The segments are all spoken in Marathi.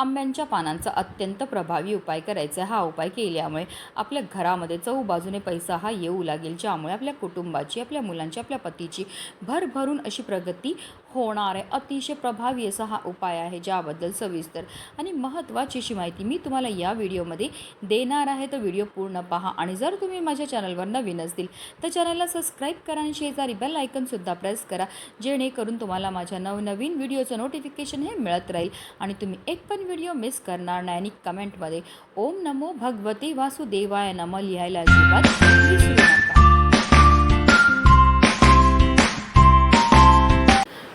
आंब्यांच्या पानांचा अत्यंत प्रभावी उपाय करायचा आहे. हा उपाय केल्यामुळे आपल्या घरामध्ये चहूबाजूने पैसा हा येऊ लागेल ज्यामुळे आपल्या कुटुंबाची आपल्या मुलांची आपल्या पतीची भरभरून अशी प्रगती होणार आहे अतिशय प्रभावी असा हा उपाय आहे ज्याबद्दल सविस्तर आणि महत्त्वाची अशी माहिती मी तुम्हाला या व्हिडिओमध्ये देणार आहे तर व्हिडिओ पूर्ण पहा आणि जर तुम्ही माझ्या चॅनलवर नवीन असतील तर चॅनलला सबस्क्राईब करा आणि शेजारी बेल आयकनसुद्धा प्रेस करा जेणेकरून तुम्हाला माझ्या नवनवीन व्हिडिओचं नोटिफिकेशन हे मिळत राहील आणि तुम्ही एक पण व्हिडिओ मिस करणार नाही. आणि कमेंटमध्ये ओम नमो भगवते वासुदेवाय नम लिहायला अजिबात विसरू नका.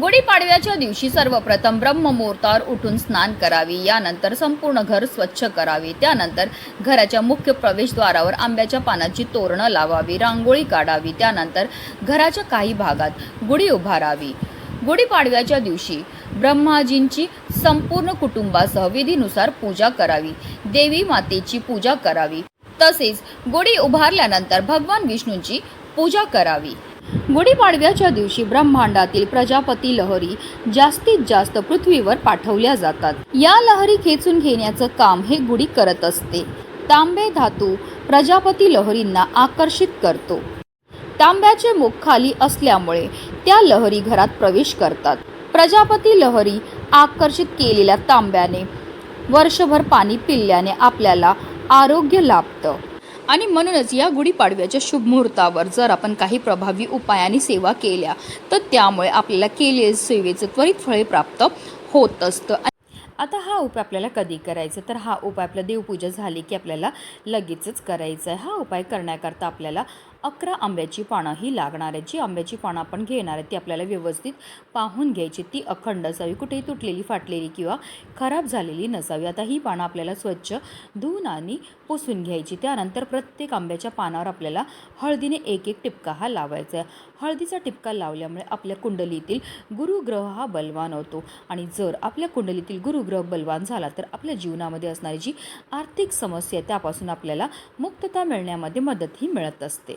गुढीपाडव्याच्या दिवशी सर्वप्रथम ब्रह्ममुहूर्तावर उठून स्नान करावे. यानंतर संपूर्ण घर स्वच्छ करावे. त्यानंतर घराच्या मुख्य प्रवेशद्वारावर आंब्याच्या पानाची तोरणं लावावी रांगोळी काढावी. त्यानंतर घराच्या काही भागात गुढी उभारावी. गुढीपाडव्याच्या दिवशी ब्रह्माजींची संपूर्ण कुटुंबासह विधीनुसार पूजा करावी. देवी मातेची पूजा करावी. तसेच गुढी उभारल्यानंतर भगवान विष्णूंची पूजा करावी. गुढीपाडव्याच्या दिवशी ब्रह्मांडातील प्रजापती लहरी जास्तीत जास्त पृथ्वीवर पाठवल्या जातात. या लहरी खेचून घेण्याचं काम हे गुढी करत असते. तांबे धातू प्रजापती लहरींना आकर्षित करतो. तांब्याचे मुख खाली असल्यामुळे त्या लहरी घरात प्रवेश करतात. प्रजापती लहरी आकर्षित केलेल्या तांब्याने वर्षभर पाणी पिल्याने आपल्याला आरोग्य लाभतं. आणि म्हणूनच या गुढीपाडव्याच्या शुभ मुहूर्तावर जर आपण काही प्रभावी उपाय आणि सेवा केल्या तर त्यामुळे आपल्याला केलेल्या सेवेचं त्वरित फळे प्राप्त होत असतं. आता हा उपाय आपल्याला कधी करायचा? तर हा उपाय आपल्या देवपूजा झाली की आपल्याला लगेचच करायचा आहे. हा उपाय करण्याकरता आपल्याला अकरा आंब्याची पानं ही लागणार आहेत. जी आंब्याची पानं आपण घेणार आहेत ती आपल्याला व्यवस्थित पाहून घ्यायची. ती अखंड असावी कुठेही तुटलेली फाटलेली किंवा खराब झालेली नसावी. आता ही पानं आपल्याला स्वच्छ धुवून आणि पुसून घ्यायची. त्यानंतर प्रत्येक आंब्याच्या पानावर आपल्याला हळदीने एक एक टिपका हा लावायचा आहे. हळदीचा टिपका लावल्यामुळे आपल्या कुंडलीतील गुरुग्रह हा बलवान होतो. आणि जर आपल्या कुंडलीतील गुरुग्रह बलवान झाला तर आपल्या जीवनामध्ये असणारी जी आर्थिक समस्या आहे त्यापासून आपल्याला मुक्तता मिळण्यामध्ये मदतही मिळत असते.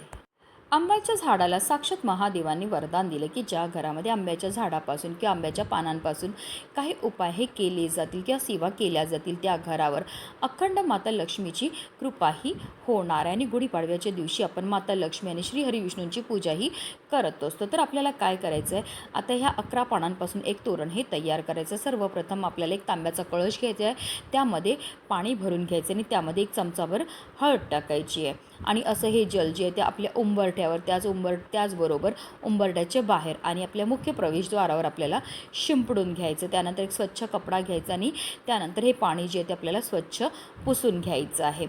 आंब्याच्या झाडाला साक्षात महादेवांनी वरदान दिले की ज्या घरामध्ये आंब्याच्या झाडापासून किंवा आंब्याच्या पानांपासून काही उपाय हे केले जातील किंवा सेवा केल्या जातील त्या घरावर अखंड माता लक्ष्मीची कृपाही होणार आहे. आणि गुढीपाडव्याच्या दिवशी आपण माता लक्ष्मी आणि श्री हरिविष्णूंची पूजाही करत असतो. तर आपल्याला काय करायचं आहे आता ह्या अकरा पानांपासून एक तोरण हे तयार करायचं. आहे. सर्वप्रथम आपल्याला एक तांब्याचा कळश घ्यायचा आहे. त्यामध्ये पाणी भरून घ्यायचं आणि त्यामध्ये एक चमचाभर हळद टाकायची आहे. आणि असं हे जल जे आहे ते आपल्या उंबरठ्यावर त्याच उंबर त्याचबरोबर उंबरठ्याच्या बाहेर आणि आपल्या मुख्य प्रवेशद्वारावर आपल्याला शिंपडून घ्यायचं. त्यानंतर एक स्वच्छ कपडा घ्यायचा आणि त्यानंतर हे पाणी जे आहे ते आपल्याला स्वच्छ पुसून घ्यायचं आहे.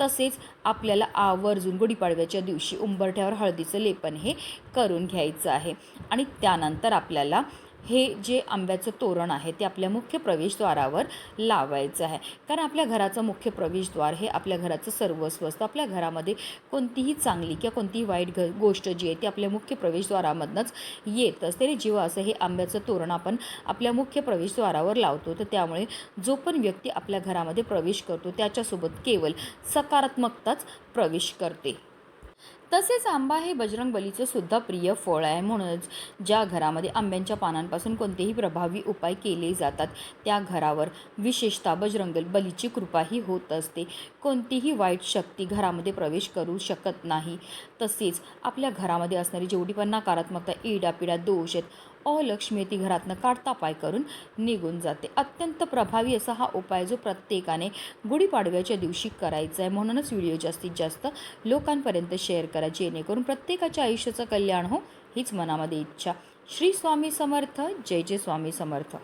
तसेच आपल्याला आवर्जून गुढीपाडव्याच्या दिवशी उंबरठ्यावर हळदीचं लेपन हे करून घ्यायचं आहे. आणि त्यानंतर आपल्याला हे जे आंब्याचं तोरण आहे ते आपल्या मुख्य प्रवेशद्वारावर लावायचं आहे. कारण आपल्या घराचं मुख्य प्रवेशद्वार हे आपल्या घराचं सर्वस्व असतं. आपल्या घरामध्ये कोणतीही चांगली किंवा कोणतीही वाईट घ गोष्ट जी आहे ती आपल्या मुख्य प्रवेशद्वारामधनंच येत असते. आणि जेव्हा असं हे आंब्याचं तोरण आपण आपल्या मुख्य प्रवेशद्वारावर लावतो तर त्यामुळे जो पण व्यक्ती आपल्या घरामध्ये प्रवेश करतो त्याच्यासोबत केवळ सकारात्मकताच प्रवेश करते. तसेच आंबा हे बजरंग बलीचं सुद्धा प्रिय फळ आहे म्हणूनच ज्या घरामध्ये आंब्यांच्या पानांपासून कोणतेही प्रभावी उपाय केले जातात त्या घरावर विशेषतः बजरंग बलीची कृपाही होत असते. कोणतीही वाईट शक्ती घरामध्ये प्रवेश करू शकत नाही. तसेच आपल्या घरामध्ये असणारी जेवढी पण नकारात्मकता इडापिडा दोष आहेत अलक्ष्मी ती घरातनं काढता पाय करून निघून जाते. अत्यंत प्रभावी असा हा उपाय जो प्रत्येकाने गुढीपाडव्याच्या दिवशी करायचा आहे म्हणूनच व्हिडिओ जास्तीत जास्त लोकांपर्यंत शेअर करा जेणेकरून प्रत्येकाच्या आयुष्याचं कल्याण हो हीच मनामध्ये इच्छा. श्री स्वामी समर्थ. जय जय स्वामी समर्थ.